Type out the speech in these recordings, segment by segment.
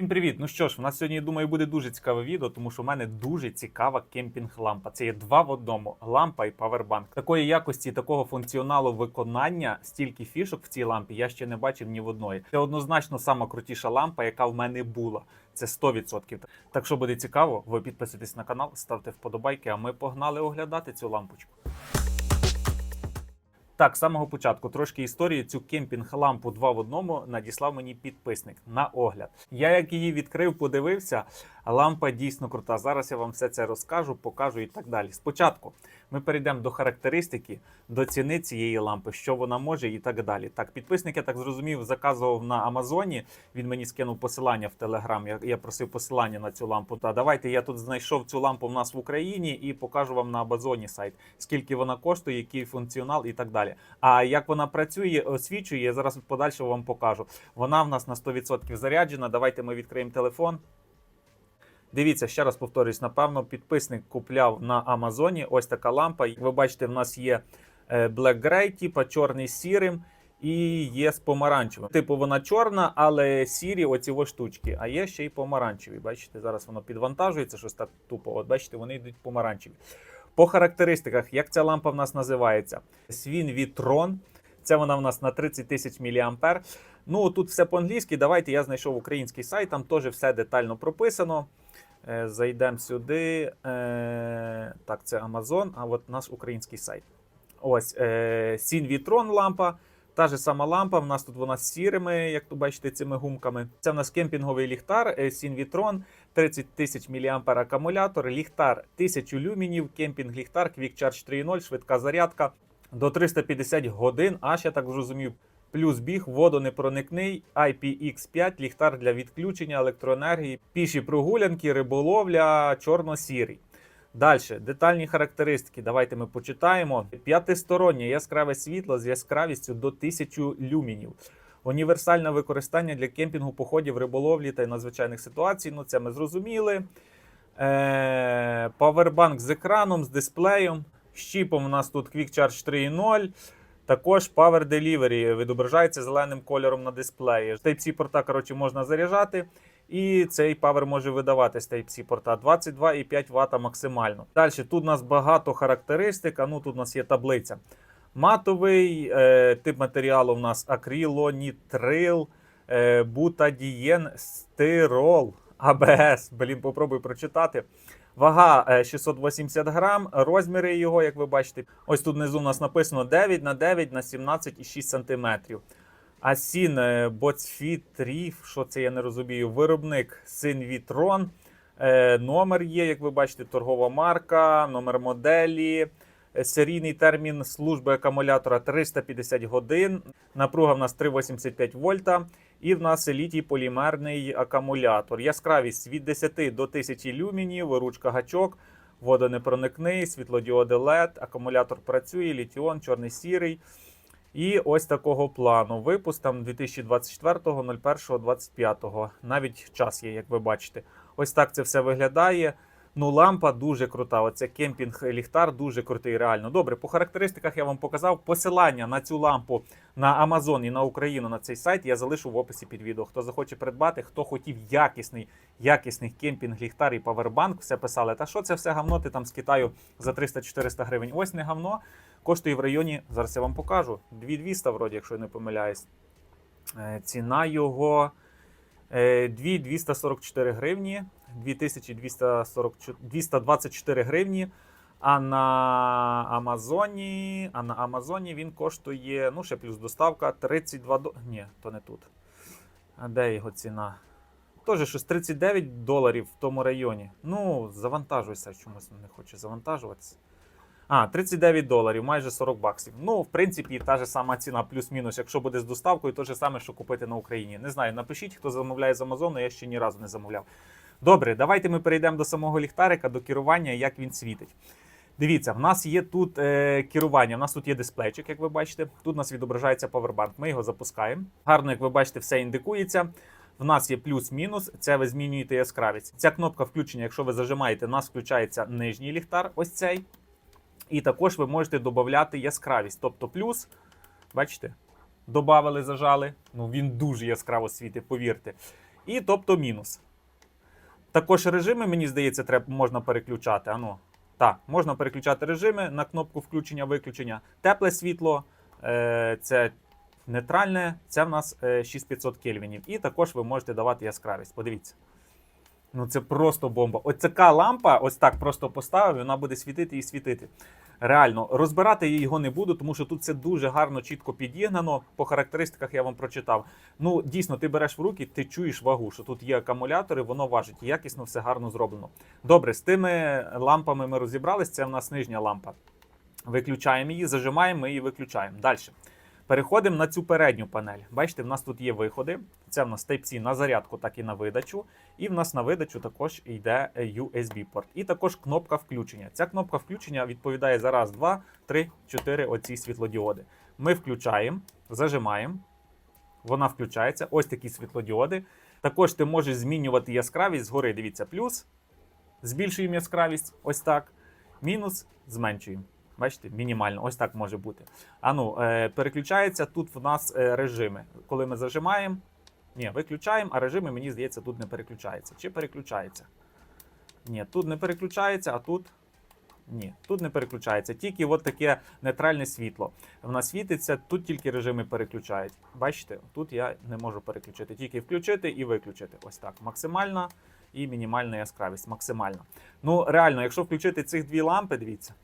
Всім привіт! Ну що ж, у нас сьогодні, я думаю, буде дуже цікаве відео, тому що в мене дуже цікава кемпінг-лампа. Це є два в одному: лампа і павербанк. Такої якості, такого функціоналу виконання, стільки фішок в цій лампі я ще не бачив ні в одної. Це однозначно сама крутіша лампа, яка в мене була. Це 100%. Так що буде цікаво, ви підписуйтесь на канал, ставте вподобайки, а ми погнали оглядати цю лампочку. Так, з самого початку трошки історії. Цю кемпінг-лампу 2 в одному надіслав мені підписник на огляд. Я як її відкрив, подивився. Лампа дійсно крута. Зараз я вам все це розкажу, покажу і так далі. Спочатку ми перейдемо до характеристики, до ціни цієї лампи, що вона може і так далі. Так, підписник, я так зрозумів, заказував на Амазоні. Він мені скинув посилання в Телеграм. Я, я просив посилання на цю лампу. Та давайте я тут знайшов цю лампу в нас в Україні і покажу вам на Амазоні сайт, скільки вона коштує, який функціонал і так далі. А як вона працює, освічує, я зараз подальше вам покажу. Вона в нас на 100% заряджена. Давайте ми відкриємо телефон. Дивіться, ще раз повторюсь, напевно, підписник купляв на Амазоні. Ось така лампа. Ви бачите, в нас є е, Black Grey, типа чорний з сірим, і є з помаранчевим. Типу, вона чорна, але сірі оці ось штучки. А є ще й помаранчеві. Бачите, зараз воно підвантажується, щось так тупо. От бачите, вони йдуть помаранчеві. По характеристиках, як ця лампа в нас називається? Свін Вітрон. Це вона в нас на 30 тисяч мА. Ну тут все по-англійськи. Давайте я знайшов український сайт, там теж все детально прописано. Е, Зайдемо сюди. Е, Так, це Amazon, а от наш український сайт. Ось е, Сінвітрон лампа. Та ж сама лампа. В нас тут вона з сірими, як тут бачите, цими гумками. Це в нас кемпінговий ліхтар Сінвітрон, 30 тисяч мА акумулятор, ліхтар 1000 люмінів, кемпінг ліхтар, Charge 3.0, швидка зарядка до 350 годин, аж я так зрозумів. Плюс біг, водонепроникний, IPX5, ліхтар для відключення електроенергії, піші прогулянки, риболовля, чорно-сірий. Далі, детальні характеристики. Давайте ми почитаємо. П'ятистороннє яскраве світло з яскравістю до 1000 люмінів. Універсальне використання для кемпінгу, походів, риболовлі та надзвичайних ситуацій. Ну, це ми зрозуміли. Е, Павербанк з екраном, з дисплеєм. Щіпом у нас тут Quick Charge 3.0. Також Power Delivery відображається зеленим кольором на дисплеї. Type-C порта коротше, можна заряджати. І цей Power може видавати з Type-C порта 22,5 Вт максимально. Далі тут у нас багато характеристик. А ну тут у нас є таблиця. Матовий е, тип матеріалу у нас акрилонітрил, е, бутадієн, стирол, АБС. Блін, попробуй прочитати. Вага е, 680 грам, розміри його, як ви бачите, ось тут внизу у нас написано 9 на 9 на 17,6 см. Асін Боцфіт Ріф, що це я не розумію, виробник Синвітрон. Е, Номер є, як ви бачите, торгова марка, номер моделі. Е, Серійний термін служби акумулятора 350 годин. Напруга в нас 3,85 вольта. І в нас літій полімерний акумулятор. Яскравість від 10 до 1000 люмінів, ручка гачок, водонепроникний, світлодіоди LED, акумулятор працює, літіон, чорний сірий. І ось такого плану. Випуск там 2024.01.25. Навіть час є, як ви бачите. Ось так це все виглядає. Ну, лампа дуже крута. Оце кемпінг ліхтар дуже крутий. Реально. Добре, по характеристиках я вам показав. Посилання на цю лампу на Амазон і на Україну на цей сайт я залишу в описі під відео. Хто захоче придбати, хто хотів якісний, якісний кемпінг ліхтар і павербанк, все писали. Та що це все гавно? Ти там з Китаю за 300-400 гривень. Ось не гавно. Коштує в районі, зараз я вам покажу. 2200, вроді, якщо я не помиляюсь. Е, Ціна його. Е, 2244 гривні, 2244 224 гривні. А на Амазоні, а на Амазоні він коштує, ну ще плюс доставка 32 до... Ні, то не тут. А де його ціна? Теж щось 39 доларів в тому районі. Ну, завантажуйся, чомусь не хоче завантажуватися. А, 39 доларів, майже 40 баксів. Ну, в принципі, та ж сама ціна, плюс-мінус. Якщо буде з доставкою, то же саме, що купити на Україні. Не знаю, напишіть, хто замовляє з Амазону, я ще ні разу не замовляв. Добре, давайте ми перейдемо до самого ліхтарика, до керування, як він світить. Дивіться, в нас є тут е, керування, в нас тут є дисплейчик, як ви бачите. Тут у нас відображається павербанк. Ми його запускаємо. Гарно, як ви бачите, все індикується. В нас є плюс-мінус, це ви змінюєте яскравість. Ця кнопка включення, якщо ви зажимаєте, у нас включається нижній ліхтар, ось цей. І також ви можете додати яскравість. Тобто плюс, бачите, додали, зажали. Ну він дуже яскраво світить, повірте. І тобто мінус. Також режими, мені здається, треба можна переключати. Ану, так, можна переключати режими на кнопку включення-виключення. Тепле світло, е, це нейтральне, це в нас е, 6500 кельвінів. І також ви можете давати яскравість. Подивіться. Ну це просто бомба. Ось така лампа, ось так просто поставив, вона буде світити і світити. Реально, розбирати я його не буду, тому що тут це дуже гарно, чітко підігнано. По характеристиках я вам прочитав. Ну, дійсно, ти береш в руки, ти чуєш вагу, що тут є акумулятори, воно важить. Якісно все гарно зроблено. Добре, з тими лампами ми розібрались. Це в нас нижня лампа. Виключаємо її, зажимаємо, її виключаємо. Далі. Переходимо на цю передню панель. Бачите, в нас тут є виходи. Це в нас Type-C на зарядку, так і на видачу. І в нас на видачу також йде е, USB-порт. І також кнопка включення. Ця кнопка включення відповідає за раз, два, три, чотири оці світлодіоди. Ми включаємо, зажимаємо. Вона включається. Ось такі світлодіоди. Також ти можеш змінювати яскравість згори. Дивіться, плюс. Збільшуємо яскравість, ось так. Мінус зменшуємо. Бачите, мінімально, ось так може бути. А ну, е, переключається тут в нас е, режими. Коли ми зажимаємо, ні, виключаємо, а режими, мені здається, тут не переключається. Чи переключається? Ні, тут не переключається, а тут. Ні, тут не переключається. Тільки от таке нейтральне світло. Вона світиться, тут тільки режими переключають. Бачите, тут я не можу переключити. Тільки включити і виключити. Ось так. Максимальна і мінімальна яскравість. Максимальна. Ну, реально, якщо включити цих дві лампи, дивіться.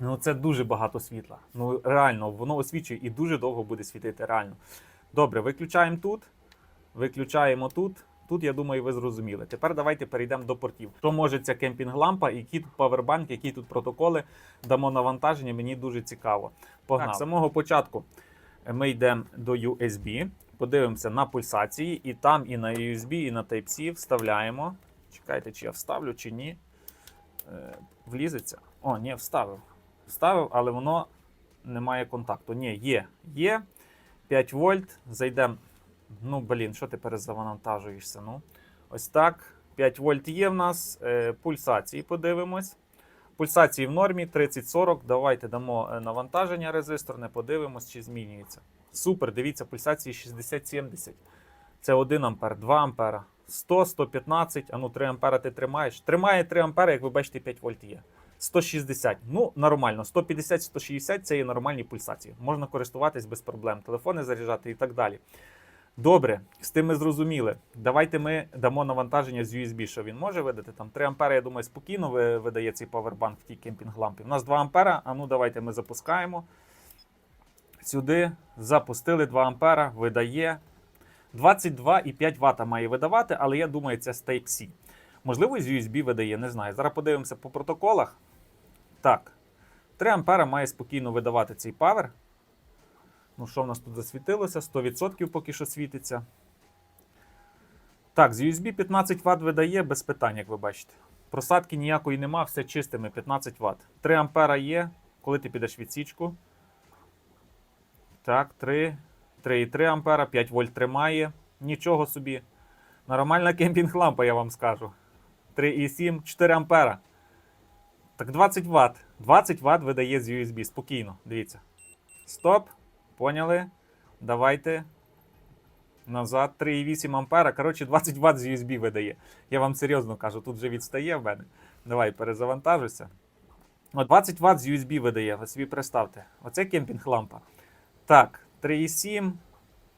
Ну, це дуже багато світла. Ну, реально, воно освічує і дуже довго буде світити. Реально. Добре, виключаємо тут, виключаємо тут. Тут, я думаю, ви зрозуміли. Тепер давайте перейдемо до портів. Що може ця кемпінг-лампа, які тут павербанк, які тут протоколи дамо навантаження, мені дуже цікаво. Погнали. Так, з самого початку ми йдемо до USB, подивимося на пульсації, і там і на USB, і на Type-C вставляємо. Чекайте, чи я вставлю, чи ні. Е, влізеться. О, ні, вставив. Вставив, але воно не має контакту. Ні, є. Є. 5 вольт. Зайдемо. Ну, блін, що ти перезавантажуєшся? Ну, ось так. 5 вольт є в нас. Е, пульсації подивимось. Пульсації в нормі 30-40. Давайте дамо е, навантаження резисторне, подивимось, чи змінюється. Супер, дивіться, пульсації 60-70. Це 1 ампер, 2 ампера, 100, 115, а ну 3 ампера ти тримаєш. Тримає 3 ампера, як ви бачите, 5 вольт є. 160. Ну, нормально. 150-160 це є нормальні пульсації. Можна користуватись без проблем, телефони заряджати і так далі. Добре, з тим ми зрозуміли. Давайте ми дамо навантаження з USB, що він може видати. Там 3 ампера, я думаю, спокійно видає цей павербанк в тій кемпінг-лампі. У нас 2 ампера, а ну давайте ми запускаємо. Сюди запустили 2 ампера, видає. 22,5 Вт має видавати, але я думаю, це з Type-C. Можливо, з USB видає, не знаю. Зараз подивимося по протоколах. Так, 3 ампера має спокійно видавати цей павер. Ну, що в нас тут засвітилося? 100% поки що світиться. Так, з USB 15 Вт видає без питань, як ви бачите. Просадки ніякої нема, все чистими 15 Вт. 3 ампера є. Коли ти підеш відсічку. Так, 3. 3,3 ампера, 5 вольт тримає. Нічого собі. Нормальна кемпінг-лампа, я вам скажу. 3,7, 4 ампера. Так 20 Вт. 20 Вт видає з USB. Спокійно. Дивіться. Стоп. Поняли? Давайте. Назад 3,8 ампера. Коротше, 20 Вт з USB видає. Я вам серйозно кажу, тут вже відстає в мене. Давай перезавантажуся. 20 Вт з USB видає. Ви собі представте. Оце кемпінг-лампа. Так, 3,7,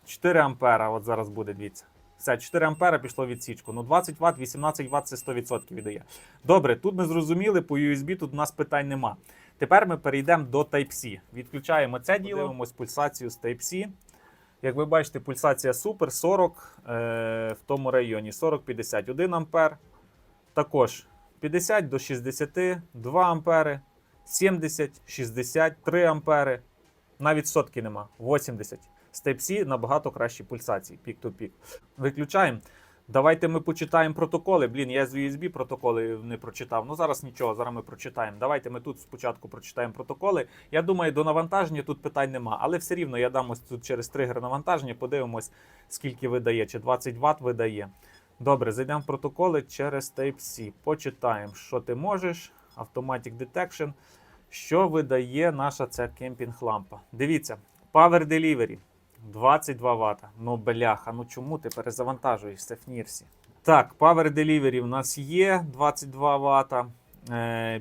4 ампера. От зараз буде, дивіться. Все, 4 ампера пішло відсічку. Ну 20 Вт, 18 Вт це 100% віддає. Добре, тут ми зрозуміли, по USB тут у нас питань нема. Тепер ми перейдемо до Type-C. Відключаємо це діло, дивимось пульсацію з Type-C. Як ви бачите, пульсація супер 40 е, в тому районі 40-50, 1 ампер. Також 50 до 60, 2 ампери, 70, 60, 3 ампери. Навіть сотки нема, 80. З Type-C набагато кращі пульсації, пік-то-пік. Виключаємо. Давайте ми почитаємо протоколи. Блін, я з USB протоколи не прочитав. Ну зараз нічого, зараз ми прочитаємо. Давайте ми тут спочатку прочитаємо протоколи. Я думаю, до навантаження тут питань нема, але все рівно я дам ось тут через тригер навантаження, подивимось, скільки видає, чи 20 Вт видає. Добре, зайдемо в протоколи через Type-C. Почитаємо, що ти можеш. Automatic Detection. Що видає наша ця кемпінг-лампа? Дивіться, Power Delivery 22 Вт. Ну, бляха, ну чому ти перезавантажуєшся в Нірсі? Так, Power Delivery в нас є 22 Вт.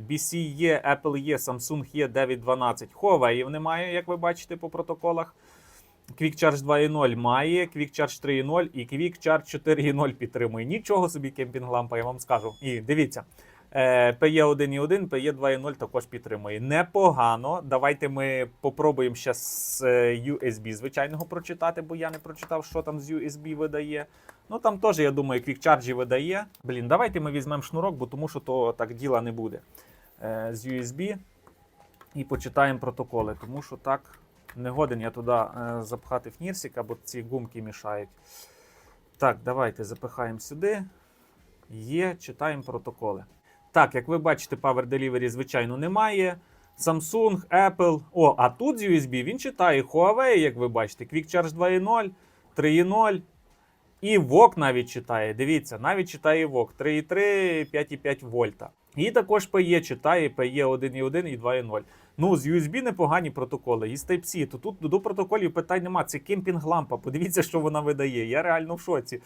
BC є, Apple є, Samsung є 912. Huawei немає, як ви бачите по протоколах. Quick Charge 2.0 має, Quick Charge 3.0 і Quick Charge 4.0 підтримує. Нічого собі кемпінг лампа, я вам скажу. І дивіться. Е, PE 1.1, PE 2.0 також підтримує. Непогано. Давайте ми попробуємо ще з е, USB звичайного прочитати, бо я не прочитав, що там з USB видає. Ну там теж, я думаю, Charge видає. Блін, давайте ми візьмемо шнурок, бо тому що то так діла не буде. Е, з USB і почитаємо протоколи, тому що так не годен я туди запхати фнірсика, бо ці гумки мішають. Так, давайте запихаємо сюди. Є, читаємо протоколи. Так, як ви бачите, Power Delivery, звичайно, немає. Samsung, Apple. О, а тут з USB він читає Huawei, як ви бачите, Quick Charge 2.0, 3.0. І VOOC навіть читає. Дивіться, навіть читає VOOC 3.3, 5.5 вольта. І також PE читає PE 1.1 і 2.0. Ну, з USB непогані протоколи. І з Type-C, то тут до протоколів питань нема. Це кемпінг лампа. Подивіться, що вона видає. Я реально в шоці.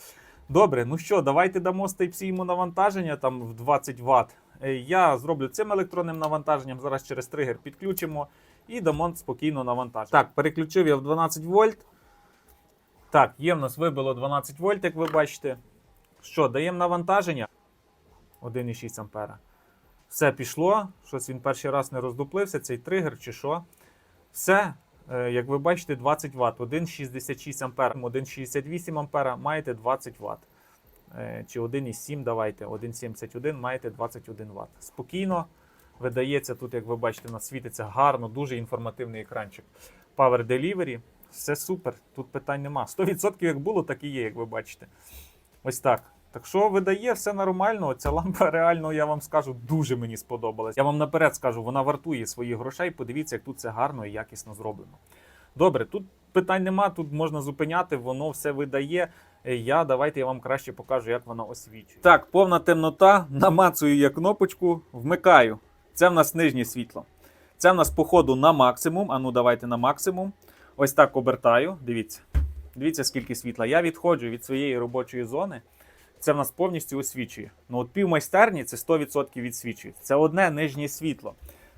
Добре, ну що, давайте дамо з Type-C йому навантаження там в 20 Вт. Е, Я зроблю цим електронним навантаженням. Зараз через тригер підключимо і дамо спокійно навантаження. Так, переключив я в 12 вольт. Так, є в нас вибило 12 вольт, як ви бачите. Що, даємо навантаження? 1,6 ампера. Все пішло. Щось він перший раз не роздуплився, цей тригер чи що. Все, як ви бачите, 20 Вт. 1,66 ампер, 1,68 ампера маєте 20 Вт. Е, Чи 1,7 давайте, 1,71 маєте 21 Вт. Спокійно видається тут, як ви бачите, у нас світиться гарно, дуже інформативний екранчик. Power Delivery. Все супер, тут питань нема. 100% як було, так і є, як ви бачите. Ось так. Так що видає, все нормально. Ця лампа реально, я вам скажу, дуже мені сподобалась. Я вам наперед скажу, вона вартує своїх грошей. Подивіться, як тут це гарно і якісно зроблено. Добре, тут питань нема, тут можна зупиняти, воно все видає. Е, Я давайте я вам краще покажу, як воно освічує. Так, повна темнота. Намацую я кнопочку, вмикаю. Це в нас нижнє світло. Це в нас, походу, на максимум. А ну, давайте на максимум. Ось так обертаю. Дивіться. Дивіться, скільки світла. Я відходжу від своєї робочої зони. Це в нас повністю освічує. Ну, от пів майстерні це 100% відсвічує. Це одне нижнє світло.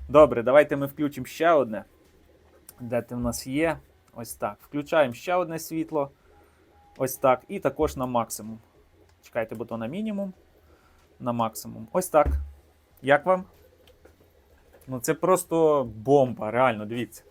Добре, давайте ми включимо ще одне. Де це в нас є? Ось так. Включаємо ще одне світло. Ось так. І також на максимум. Чекайте, бо то на мінімум. На максимум. Ось так. Як вам? Ну, це просто бомба, реально, дивіться.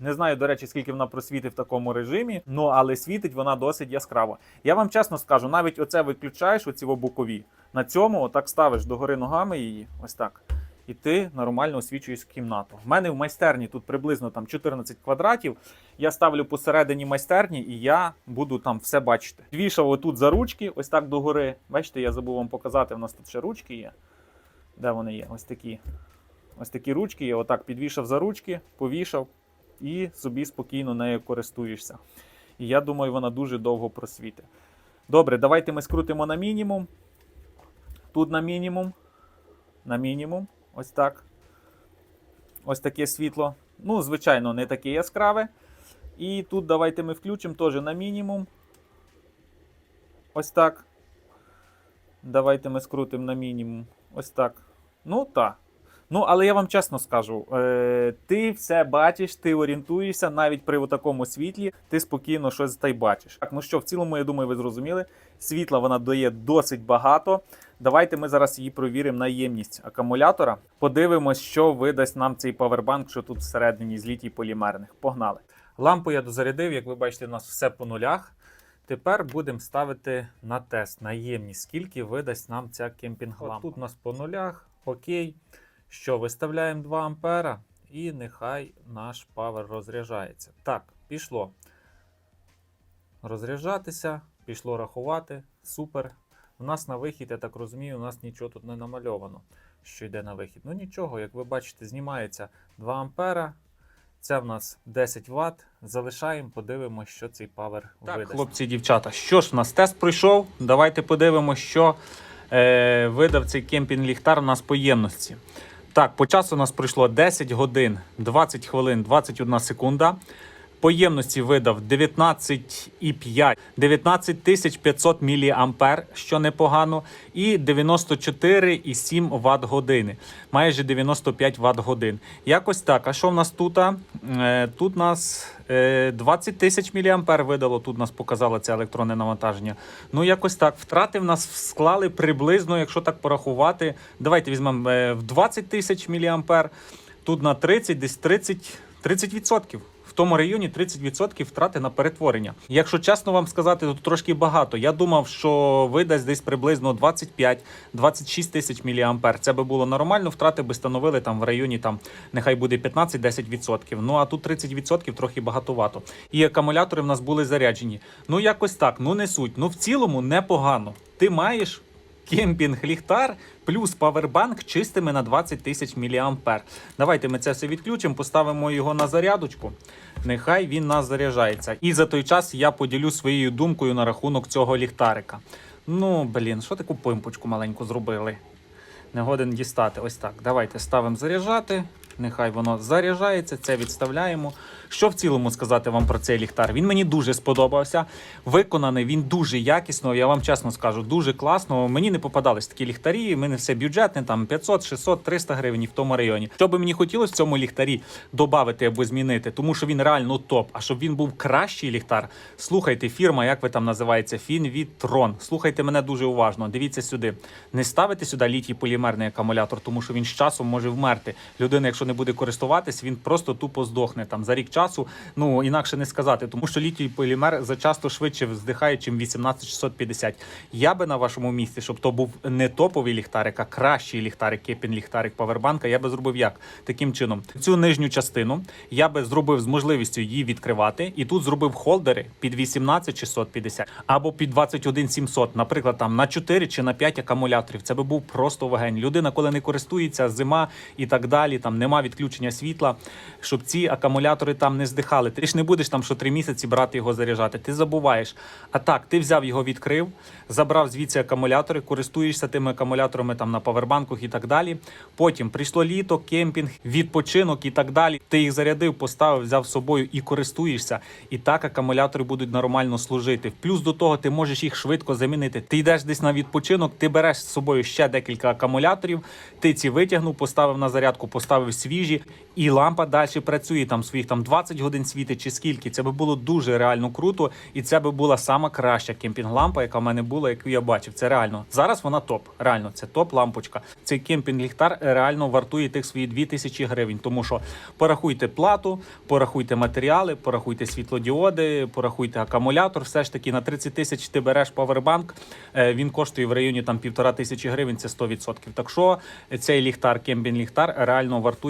Не знаю, до речі, скільки вона просвітить в такому режимі, ну але світить вона досить яскраво. Я вам чесно скажу, навіть оце виключаєш, оці бокові. На цьому отак ставиш догори ногами її, ось так. І ти нормально освічуєш кімнату. В мене в майстерні тут приблизно там 14 квадратів. Я ставлю посередині майстерні і я буду там все бачити. Вішав отут за ручки, ось так догори. Бачите, я забув вам показати, в нас тут ще ручки є. Де вони є? Ось такі. Ось такі ручки. Я отак підвішав за ручки, повішав і собі спокійно нею користуєшся. І я думаю, вона дуже довго просвітить. Добре, давайте ми скрутимо на мінімум. Тут на мінімум. На мінімум. Ось так. Ось таке світло. Ну, звичайно, не таке яскраве. І тут давайте ми включимо теж на мінімум. Ось так. Давайте ми скрутимо на мінімум. Ось так. Ну, так. Ну, але я вам чесно скажу, е, ти все бачиш, ти орієнтуєшся навіть при такому світлі, ти спокійно щось та й бачиш. Так, ну що, в цілому, я думаю, ви зрозуміли. Світла вона дає досить багато. Давайте ми зараз її провіримо на ємність акумулятора. Подивимось, що видасть нам цей павербанк, що тут всередині з літій полімерних. Погнали. Лампу я дозарядив, як ви бачите, у нас все по нулях. Тепер будемо ставити на тест на ємність, скільки видасть нам ця кемпінг-лампа. Тут у нас по нулях, окей. Що, виставляємо 2 ампера і нехай наш павер розряджається. Так, пішло розряджатися, пішло рахувати. Супер. У нас на вихід, я так розумію, у нас нічого тут не намальовано, що йде на вихід. Ну нічого, як ви бачите, знімається 2 ампера. Це в нас 10 Вт. Залишаємо, подивимося, що цей павер так, видасть. Хлопці дівчата, що ж, у нас тест пройшов. Давайте подивимося, що е, видав цей кемпінг-ліхтар у нас по ємності. Так, по часу у нас пройшло 10 годин, 20 хвилин, 21 секунда. По ємності видав 19,5, 19 тисяч 500 мА, що непогано, і 94,7 Вт години, майже 95 Вт годин. Якось так. А що в нас тут? Е, Тут нас е, 20 тисяч мА видало, тут нас показало це електронне навантаження. Ну, якось так. Втрати в нас склали приблизно, якщо так порахувати. Давайте візьмемо е, в 20 тисяч мА, тут на 30, десь 30, 30%. Тому районі 30% втрати на перетворення. Якщо чесно вам сказати, то трошки багато. Я думав, що видасть десь приблизно 25-26 тисяч мА. Це би було нормально. Втрати би становили там в районі там нехай буде 15-10%. Ну а тут 30% трохи багатовато. І акумулятори в нас були заряджені. Ну якось так, ну не суть. Ну в цілому непогано. Ти маєш кемпінг ліхтар плюс павербанк чистими на 20 тисяч мА. Давайте ми це все відключимо, поставимо його на зарядочку. Нехай він нас заряджається. І за той час я поділю своєю думкою на рахунок цього ліхтарика. Ну, блін, що таку пимпочку маленьку зробили? Не годен дістати. Ось так. Давайте ставимо заряджати. Нехай воно заряджається, це відставляємо. Що в цілому сказати вам про цей ліхтар? Він мені дуже сподобався. Виконаний він дуже якісно. Я вам чесно скажу, дуже класно. Мені не попадались такі ліхтарі. в мене все бюджетне, там 500, 600, 300 гривень в тому районі. Що би мені хотілося в цьому ліхтарі додати або змінити, тому що він реально топ. А щоб він був кращий ліхтар, слухайте фірма, як ви там називається, Фінвітрон. Слухайте мене дуже уважно. Дивіться сюди. Не ставите сюди літій полімерний акумулятор, тому що він з часом може вмерти. Людина, якщо не буде користуватись, він просто тупо здохне там за рік часу. Ну інакше не сказати, тому що літій полімер зачасто швидше здихає, чим 18650. Я би на вашому місці, щоб то був не топовий ліхтарик, а кращий ліхтарик, кепін ліхтарик павербанка. Я би зробив як таким чином. Цю нижню частину я би зробив з можливістю її відкривати, і тут зробив холдери під 18650 або під 21700, наприклад, там на 4 чи на 5 акумуляторів. Це би був просто вагень. Людина, коли не користується, зима і так далі, там нема відключення світла, щоб ці акумулятори там не здихали. Ти ж не будеш там що 3 місяці брати його заряджати. Ти забуваєш. А так, ти взяв його, відкрив, забрав звідси акумулятори, користуєшся тими акумуляторами там на павербанках і так далі. Потім прийшло літо, кемпінг, відпочинок і так далі. Ти їх зарядив, поставив, взяв з собою і користуєшся. І так акумулятори будуть нормально служити. Плюс до того ти можеш їх швидко замінити. Ти йдеш десь на відпочинок, ти береш з собою ще декілька акумуляторів, ти ці витягнув, поставив на зарядку, поставив свіжі, і лампа далі працює там своїх там 20 годин світить чи скільки. Це би було дуже реально круто, і це би була сама краща кемпінг-лампа, яка в мене була, яку я бачив. Це реально зараз вона топ. Реально, це топ лампочка. Цей кемпінг-ліхтар реально вартує тих свої 2000 гривень. Тому що порахуйте плату, порахуйте матеріали, порахуйте світлодіоди, порахуйте акумулятор. Все ж таки на 30 тисяч ти береш павербанк. е, Він коштує в районі там півтора тисячі гривень. Це 100%. Так що цей ліхтар, кемпінг-ліхтар, реально